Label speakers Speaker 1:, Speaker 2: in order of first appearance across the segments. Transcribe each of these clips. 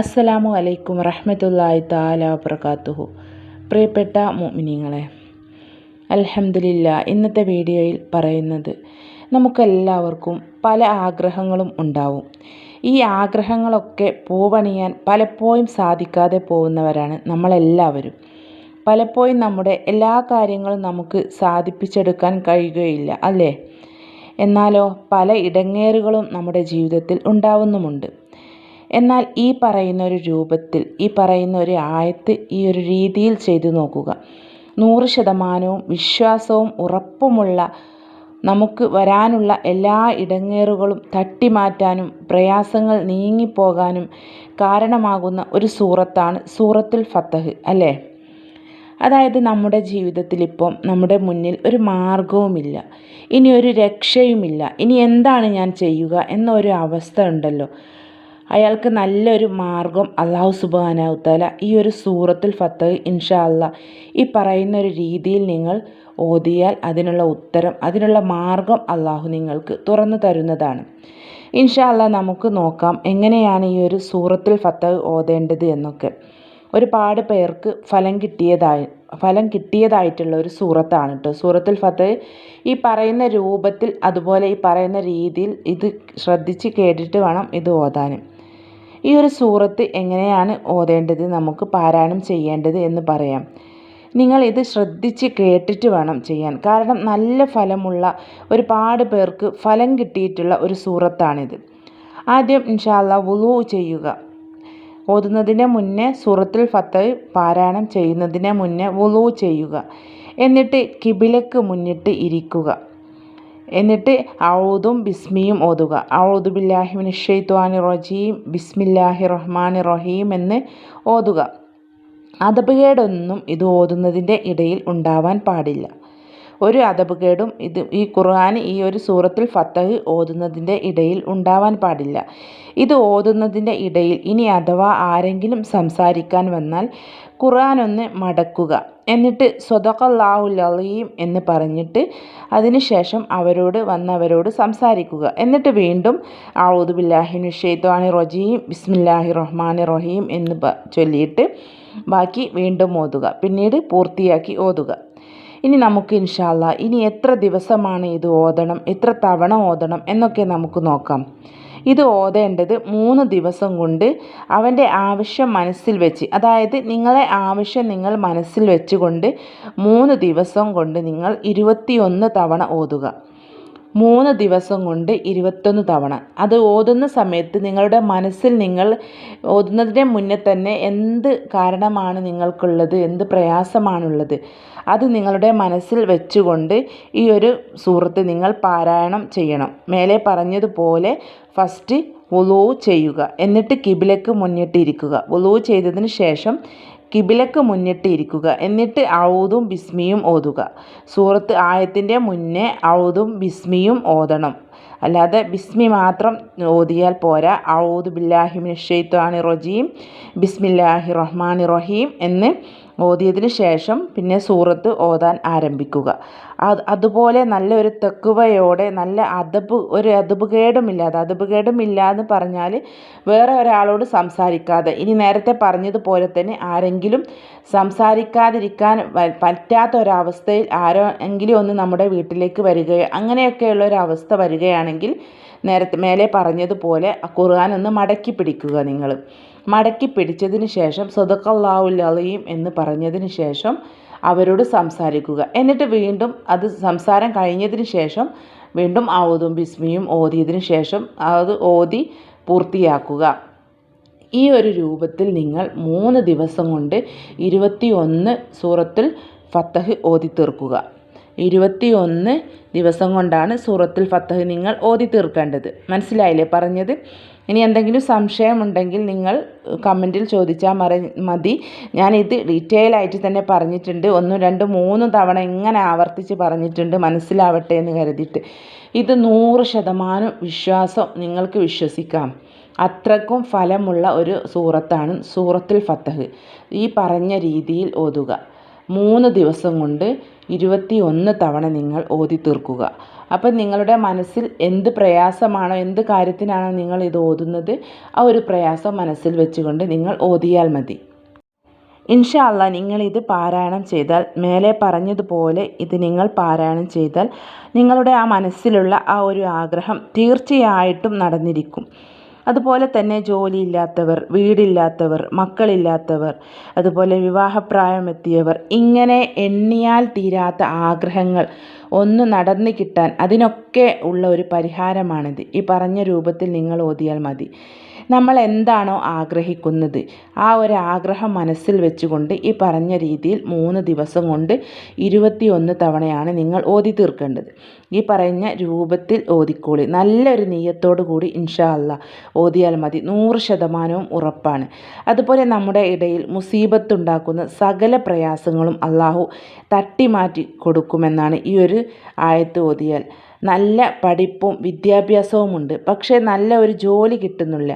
Speaker 1: അസ്സലാമു അലൈക്കും റഹ്മത്തുള്ളാഹി താല വബർക്കാത്തുഹു പ്രിയപ്പെട്ട മോമിനിങ്ങളെ അലഹമില്ല ഇന്നത്തെ വീഡിയോയിൽ പറയുന്നത് നമുക്കെല്ലാവർക്കും പല ആഗ്രഹങ്ങളും ഉണ്ടാവും. ഈ ആഗ്രഹങ്ങളൊക്കെ പൂവണിയാൻ പലപ്പോഴും സാധിക്കാതെ പോകുന്നവരാണ് നമ്മളെല്ലാവരും. പലപ്പോഴും നമ്മുടെ എല്ലാ കാര്യങ്ങളും നമുക്ക് സാധിപ്പിച്ചെടുക്കാൻ കഴിയുകയില്ല അല്ലേ? എന്നാലോ പല ഇടങ്ങേറുകളും നമ്മുടെ ജീവിതത്തിൽ ഉണ്ടാവുന്നുമുണ്ട്. എന്നാൽ ഈ പറയുന്ന ഒരു രൂപത്തിൽ ഈ പറയുന്ന ഒരു ആയത്ത് ഈ ഒരു രീതിയിൽ ചെയ്തു നോക്കുക. നൂറ് ശതമാനവും വിശ്വാസവും ഉറപ്പുമുള്ള നമുക്ക് വരാനുള്ള എല്ലാ ഇടങ്ങേറുകളും തട്ടിമാറ്റാനും പ്രയാസങ്ങൾ നീങ്ങിപ്പോകാനും കാരണമാകുന്ന ഒരു സൂറത്താണ് സൂറത്തുൽ ഫത്തഹ് അല്ലേ? അതായത് നമ്മുടെ ജീവിതത്തിൽ ഇപ്പം നമ്മുടെ മുന്നിൽ ഒരു മാർഗവുമില്ല ഇനി ഒരു രക്ഷയുമില്ല. ഇനി എന്താണ് ഞാൻ ചെയ്യുക എന്നൊരു അവസ്ഥ ഉണ്ടല്ലോ. അയാൾക്ക് നല്ലൊരു മാർഗം അള്ളാഹു സുബാനാവുത്താല ഈ ഒരു സൂറത്തുൽ ഫത്തഹ് ഇൻഷാ അല്ലാ ഈ പറയുന്ന ഒരു രീതിയിൽ നിങ്ങൾ ഓതിയാൽ അതിനുള്ള ഉത്തരം അതിനുള്ള മാർഗം അള്ളാഹു നിങ്ങൾക്ക് തുറന്നു തരുന്നതാണ്. ഇൻഷാ അല്ലാ നമുക്ക് നോക്കാം എങ്ങനെയാണ് ഈ ഒരു സൂറത്തുൽ ഫത്തഹ് ഓതേണ്ടത് എന്നൊക്കെ. ഒരുപാട് പേർക്ക് ഫലം കിട്ടിയതായി ഫലം കിട്ടിയതായിട്ടുള്ള ഒരു സൂറത്താണ് കേട്ടോ സൂറത്തുൽ ഫത്ത് ഈ പറയുന്ന രൂപത്തിൽ അതുപോലെ ഈ പറയുന്ന രീതിയിൽ ഇത് ശ്രദ്ധിച്ച് കേട്ടിട്ട് വേണം ഇത് ഓതാനും ഈ ഒരു സൂറത്ത് എങ്ങനെയാണ് ഓതേണ്ടത്? നമുക്ക് പാരായണം ചെയ്യേണ്ടത് എന്ന് പറയാം. നിങ്ങൾ ഇത് ശ്രദ്ധിച്ച് കേട്ടിട്ട് വേണം ചെയ്യാൻ. കാരണം നല്ല ഫലമുള്ള ഒരുപാട് പേർക്ക് ഫലം കിട്ടിയിട്ടുള്ള ഒരു സൂറത്താണിത്. ആദ്യം ഇൻഷാല്ല വുളു ചെയ്യുക. ഓതുന്നതിന് മുന്നേ സൂറത്തിൽ ഫത്ത് പാരായണം ചെയ്യുന്നതിന് മുന്നേ വുളു ചെയ്യുക. എന്നിട്ട് കിബിലക്ക് മുന്നിട്ട് ഇരിക്കുക. എന്നിട്ട് ഔദും ബിസ്മിയും ഓതുക. ഔദു ബില്ലാഹിമിൻ ഷെയ്ത്വാനി റജീം ബിസ്മില്ലാഹി റഹ്മാനി റഹീം എന്ന് ഓതുക. അതപകേടൊന്നും ഇത് ഓതുന്നതിന്റെ ഇടയിൽ ഉണ്ടാവാൻ പാടില്ല. ഒരു അതപുകേടും ഇത് ഈ ഖുർആൻ ഈ ഒരു സൂറത്തിൽ ഫത്തഹ് ഓതുന്നതിന്റെ ഇടയിൽ ഉണ്ടാവാൻ പാടില്ല. ഇത് ഓതുന്നതിന്റെ ഇടയിൽ ഇനി അഥവാ ആരെങ്കിലും സംസാരിക്കാൻ വന്നാൽ ഖുർആൻ ഒന്ന് മടക്കുക. എന്നിട്ട് സ്വതക്കല്ലാഹുൽ അലീം എന്ന് പറഞ്ഞിട്ട് അതിനുശേഷം അവരോട് വന്നവരോട് സംസാരിക്കുക. എന്നിട്ട് വീണ്ടും ഔദു ബില്ലാഹിനു ഷെയ്ത്വാനി റജീം ബിസ്മില്ലാഹി റഹ്മാനി റഹീം എന്ന് ചൊല്ലിയിട്ട് ബാക്കി വീണ്ടും ഓതുക. പിന്നീട് പൂർത്തിയാക്കി ഓതുക. ഇനി നമുക്ക് ഇൻഷാല്ല ഇനി എത്ര ദിവസമാണ് ഇത് ഓതണം എത്ര തവണ ഓതണം എന്നൊക്കെ നമുക്ക് നോക്കാം. ഇത് ഓതേണ്ടത് മൂന്ന് ദിവസം കൊണ്ട് അവന്റെ ആവശ്യം മനസ്സിൽ വെച്ച് അതായത് നിങ്ങളെ ആവശ്യം നിങ്ങൾ മനസ്സിൽ വെച്ചുകൊണ്ട് മൂന്ന് ദിവസം കൊണ്ട് നിങ്ങൾ ഇരുപത്തിയൊന്ന് തവണ ഓതുക. മൂന്ന് ദിവസം കൊണ്ട് ഇരുപത്തൊന്ന് തവണ. അത് ഓതുന്ന സമയത്ത് നിങ്ങളുടെ മനസ്സിൽ നിങ്ങൾ ഓതുന്നതിന് മുന്നേ തന്നെ എന്ത് കാരണമാണ് നിങ്ങൾക്കുള്ളത് എന്ത് പ്രയാസമാണുള്ളത് അത് നിങ്ങളുടെ മനസ്സിൽ വെച്ചുകൊണ്ട് ഈ ഒരു സൂറത്ത് നിങ്ങൾ പാരായണം ചെയ്യണം. മേലെ പറഞ്ഞതുപോലെ ഫസ്റ്റ് വുളൂ ചെയ്യുക. എന്നിട്ട് കിബിലക്ക് മുന്നിട്ടിരിക്കുക. വുളൂ ചെയ്തതിന് ശേഷം കിബിലക്ക് മുന്നിട്ട് ഇരിക്കുക എന്നിട്ട് ഔതും ബിസ്മിയും ഓതുക. സൂറത്ത് ആയത്തിന്റെ മുന്നേ ഔതും ബിസ്മിയും ഓതണം. അല്ലാതെ ബിസ്മി മാത്രം ഓതിയാൽ പോരാ. ഔദ് ബില്ലാഹിമിൻ ഷെയ്ത്താനി റജീം ബിസ്മില്ലാഹി റഹ്മാനി റഹീം എന്ന് ഓതിയതിന് ശേഷം പിന്നെ സൂറത്ത് ഓതാൻ ആരംഭിക്കുക. അത് അതുപോലെ നല്ലൊരു തെക്കുവയോടെ നല്ല അതബ് ഒരു അതബ് കേടുമില്ലാതെ അതബ് കേടുമില്ല പറഞ്ഞാൽ വേറെ ഒരാളോട് സംസാരിക്കാതെ. ഇനി നേരത്തെ പറഞ്ഞതുപോലെ തന്നെ ആരെങ്കിലും സംസാരിക്കാതിരിക്കാൻ പറ്റാത്ത ഒരവസ്ഥയിൽ ആരോ എങ്കിലും ഒന്ന് നമ്മുടെ വീട്ടിലേക്ക് വരികയോ അങ്ങനെയൊക്കെയുള്ള ഒരു അവസ്ഥ വരികയാണെങ്കിൽ നേരത്തെ മേലെ പറഞ്ഞതുപോലെ ഖുർആൻ ഒന്ന് മടക്കി പിടിക്കുക നിങ്ങൾ. മടക്കി പിടിച്ചതിന് ശേഷം സദക്കല്ലാവുൽ അലീം എന്ന് പറഞ്ഞതിന് ശേഷം അവരോട് സംസാരിക്കുക. എന്നിട്ട് വീണ്ടും അത് സംസാരം കഴിഞ്ഞതിന് ശേഷം വീണ്ടും ഔദും ബിസ്മിയും ഓതിയതിന് ശേഷം അത് ഓതി പൂർത്തിയാക്കുക. ഈ ഒരു രൂപത്തിൽ നിങ്ങൾ മൂന്ന് ദിവസം കൊണ്ട് ഇരുപത്തി ഒന്ന് സൂറത്തിൽ ഫത്തഹ് ഓതി തീർക്കുക ഇരുപത്തിയൊന്ന് ദിവസം കൊണ്ടാണ് സൂറത്തുൽ ഫത്തഹ് നിങ്ങൾ ഓതി തീർക്കേണ്ടത്. മനസ്സിലായില്ലേ പറഞ്ഞത്? ഇനി എന്തെങ്കിലും സംശയമുണ്ടെങ്കിൽ നിങ്ങൾ കമന്റിൽ ചോദിച്ചാൽ മറി മതി. ഞാനിത് ഡീറ്റെയിൽ ആയിട്ട് തന്നെ പറഞ്ഞിട്ടുണ്ട്. ഒന്നും രണ്ട് മൂന്നും തവണ ഇങ്ങനെ ആവർത്തിച്ച് പറഞ്ഞിട്ടുണ്ട്. മനസ്സിലാവട്ടെ എന്ന് കരുതിയിട്ട്. ഇത് നൂറ് ശതമാനം വിശ്വാസം നിങ്ങൾക്ക് വിശ്വസിക്കാം. അത്രക്കും ഫലമുള്ള ഒരു സൂറത്താണ് സൂറത്തുൽ ഫത്തഹ്. ഈ പറഞ്ഞ രീതിയിൽ ഓതുക. മൂന്ന് ദിവസം കൊണ്ട് ഇരുപത്തി ഒന്ന് തവണ നിങ്ങൾ ഓതി തീർക്കുക. അപ്പം നിങ്ങളുടെ മനസ്സിൽ എന്ത് പ്രയാസമാണോ എന്ത് കാര്യത്തിനാണോ നിങ്ങൾ ഇത് ഓതുന്നത് ആ ഒരു പ്രയാസം മനസ്സിൽ വെച്ചുകൊണ്ട് നിങ്ങൾ ഓതിയാൽ മതി. ഇൻഷാല്ല നിങ്ങളിത് പാരായണം ചെയ്താൽ മേലെ പറഞ്ഞതുപോലെ ഇത് നിങ്ങൾ പാരായണം ചെയ്താൽ നിങ്ങളുടെ ആ മനസ്സിലുള്ള ആ ഒരു ആഗ്രഹം തീർച്ചയായിട്ടും നടന്നിരിക്കും. അതുപോലെ തന്നെ ജോലിയില്ലാത്തവർ വീടില്ലാത്തവർ മക്കളില്ലാത്തവർ അതുപോലെ വിവാഹപ്രായമെത്തിയവർ ഇങ്ങനെ എണ്ണിയാൽ തീരാത്ത ആഗ്രഹങ്ങൾ ഒന്ന് നടന്നു കിട്ടാൻ അതിനൊക്കെ ഉള്ള ഒരു പരിഹാരമാണിത്. ഈ പറഞ്ഞ രൂപത്തിൽ നിങ്ങൾ ഓതിയാൽ മതി. നമ്മൾ എന്താണോ ആഗ്രഹിക്കുന്നത്. ആ ഒരു ആഗ്രഹം മനസ്സിൽ വെച്ചുകൊണ്ട് ഈ പറഞ്ഞ രീതിയിൽ മൂന്ന് ദിവസം കൊണ്ട് ഇരുപത്തിയൊന്ന് തവണയാണ് നിങ്ങൾ ഓതി തീർക്കേണ്ടത്. ഈ പറഞ്ഞ രൂപത്തിൽ ഓതിക്കോളി. നല്ലൊരു നീയത്തോടു കൂടി ഇൻഷാ അല്ല ഓതിയാൽ മതി. നൂറ് ശതമാനവും ഉറപ്പാണ്. അതുപോലെ നമ്മുടെ ഇടയിൽ മുസീബത്തുണ്ടാക്കുന്ന സകല പ്രയാസങ്ങളും അള്ളാഹു തട്ടിമാറ്റി കൊടുക്കുമെന്നാണ് ഈ ഒരു ആയത്ത് ഓതിയാൽ. നല്ല പഠിപ്പും വിദ്യാഭ്യാസവുമുണ്ട്. പക്ഷേ നല്ല ഒരു ജോലി കിട്ടുന്നില്ല.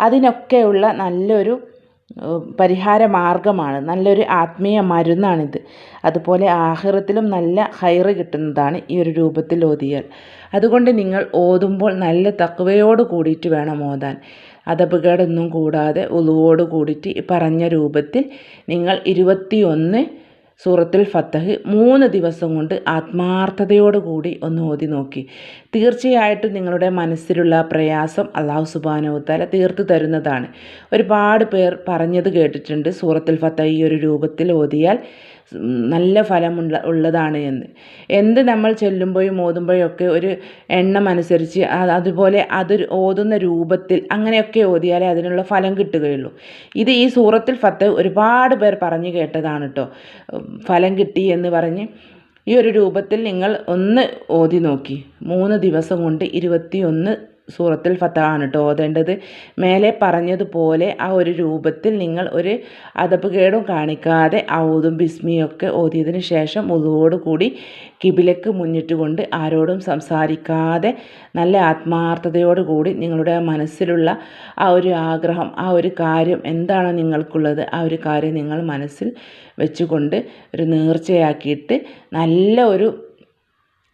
Speaker 1: അതിനൊക്കെയുള്ള നല്ലൊരു പരിഹാര മാർഗമാണ് നല്ലൊരു ആത്മീയ മരുന്നാണിത്. അതുപോലെ ആഹാരത്തിലും നല്ല ഹൈറ് കിട്ടുന്നതാണ് ഈ ഒരു രൂപത്തിൽ ഓതിയാൽ. അതുകൊണ്ട് നിങ്ങൾ ഓതുമ്പോൾ നല്ല തക്കവയോട് കൂടിയിട്ട് വേണം ഓതാൻ. അതപകടമൊന്നും കൂടാതെ ഉളുവോട് കൂടിയിട്ട് പറഞ്ഞ രൂപത്തിൽ നിങ്ങൾ ഇരുപത്തിയൊന്ന് സൂറത്തുൽ ഫത്തഹ് മൂന്ന് ദിവസം കൊണ്ട് ആത്മാർത്ഥതയോടുകൂടി ഒന്ന് ഓതി നോക്കി. തീർച്ചയായിട്ടും നിങ്ങളുടെ മനസ്സിലുള്ള പ്രയാസം അള്ളാഹു സുബാനവത്താല തീർത്തു തരുന്നതാണ്. ഒരുപാട് പേർ പറഞ്ഞത് കേട്ടിട്ടുണ്ട് സൂറത്തിൽ ഫത്തഹ് ഈ ഒരു രൂപത്തിൽ ഓതിയാൽ. നല്ല ഫലമുള്ള ഉള്ളതാണ് എന്ന്. എന്ത് നമ്മൾ ചെല്ലുമ്പോഴും ഓതുമ്പോഴും ഒക്കെ ഒരു എണ്ണം അനുസരിച്ച് അതുപോലെ അതൊരു ഓതുന്ന രൂപത്തിൽ അങ്ങനെയൊക്കെ ഓതിയാലേ അതിനുള്ള ഫലം കിട്ടുകയുള്ളൂ. ഇത് ഈ സൂറത്തിൽ ഫത്ത് ഒരുപാട് പേർ പറഞ്ഞു കേട്ടതാണ് കേട്ടോ ഫലം കിട്ടി എന്ന് പറഞ്ഞ് ഈ ഒരു രൂപത്തിൽ നിങ്ങൾ ഒന്ന് ഓതി നോക്കി. മൂന്ന് ദിവസം കൊണ്ട് ഇരുപത്തിയൊന്ന് സൂറത്തുൽ ഫത്താണ് കേട്ടോ ഓതേണ്ടത് മേലെ പറഞ്ഞതുപോലെ ആ ഒരു രൂപത്തിൽ നിങ്ങൾ ഒരു അതപ്പുകേടും കാണിക്കാതെ ഔതും ബിസ്മിയൊക്കെ ഓതിയതിന് ശേഷം കൂടി കിബിലക്ക് മുന്നിട്ടുകൊണ്ട് ആരോടും സംസാരിക്കാതെ നല്ല ആത്മാർത്ഥതയോടുകൂടി നിങ്ങളുടെ മനസ്സിലുള്ള ആ ഒരു ആഗ്രഹം ആ ഒരു കാര്യം എന്താണോ നിങ്ങൾക്കുള്ളത്? ആ ഒരു കാര്യം നിങ്ങൾ മനസ്സിൽ വെച്ചുകൊണ്ട് ഒരു നേർച്ചയാക്കിയിട്ട് നല്ല ഒരു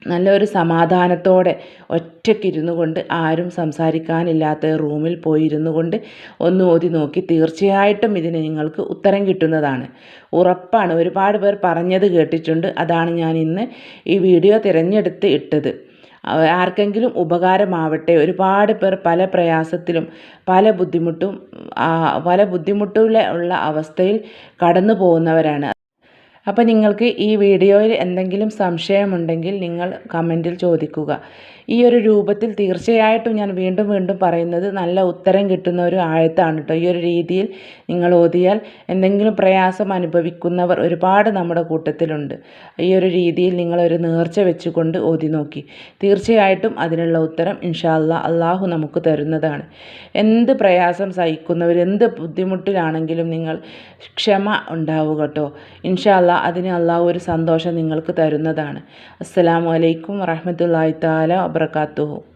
Speaker 1: നല്ലൊരു സമാധാനത്തോടെ ഒറ്റയ്ക്കിരുന്നു കൊണ്ട് ആരും സംസാരിക്കാനില്ലാത്ത റൂമിൽ പോയി ഇരുന്നു കൊണ്ട് ഒന്ന് ഓതി നോക്കി തീർച്ചയായിട്ടും ഇതിന് നിങ്ങൾക്ക് ഉത്തരം കിട്ടുന്നതാണ്. ഉറപ്പാണ്. ഒരുപാട് പേർ പറഞ്ഞത് കേട്ടിട്ടുണ്ട്. അതാണ് ഞാൻ ഇന്ന് ഈ വീഡിയോ തിരഞ്ഞെടുത്ത് ഇട്ടത്. ആർക്കെങ്കിലും ഉപകാരമാവട്ടെ. ഒരുപാട് പേർ പല പ്രയാസത്തിലും പല ബുദ്ധിമുട്ടും പല ബുദ്ധിമുട്ടുള്ള അവസ്ഥയിൽ കടന്നു പോകുന്നവരാണ്. അപ്പോൾ നിങ്ങൾക്ക് ഈ വീഡിയോയിൽ എന്തെങ്കിലും സംശയമുണ്ടെങ്കിൽ നിങ്ങൾ കമന്റിൽ ചോദിക്കുക. ഈ ഒരു രൂപത്തിൽ തീർച്ചയായിട്ടും ഞാൻ വീണ്ടും വീണ്ടും പറയുന്നത് നല്ല ഉത്തരം കിട്ടുന്ന ഒരു ആഴത്താണ് കേട്ടോ ഈ ഒരു രീതിയിൽ നിങ്ങൾ ഓതിയാൽ എന്തെങ്കിലും പ്രയാസം അനുഭവിക്കുന്നവർ ഒരുപാട് നമ്മുടെ കൂട്ടത്തിലുണ്ട്. ഈ ഒരു രീതിയിൽ നിങ്ങളൊരു നേർച്ച വെച്ചുകൊണ്ട് ഓതി നോക്കി. തീർച്ചയായിട്ടും അതിനുള്ള ഉത്തരം ഇൻഷാല്ല അള്ളാഹു നമുക്ക് തരുന്നതാണ്. എന്ത് പ്രയാസം സഹിക്കുന്നവർ എന്ത് ബുദ്ധിമുട്ടിലാണെങ്കിലും നിങ്ങൾ ക്ഷമ ഉണ്ടാവുക കേട്ടോ ഇൻഷാല്ല അതിന് അള്ളാഹു ഒരു സന്തോഷം നിങ്ങൾക്ക് തരുന്നതാണ്. അസ്സലാമു അലൈക്കും വറഹമത്തല്ലാഹി താല വബർക്കാത്തുഹു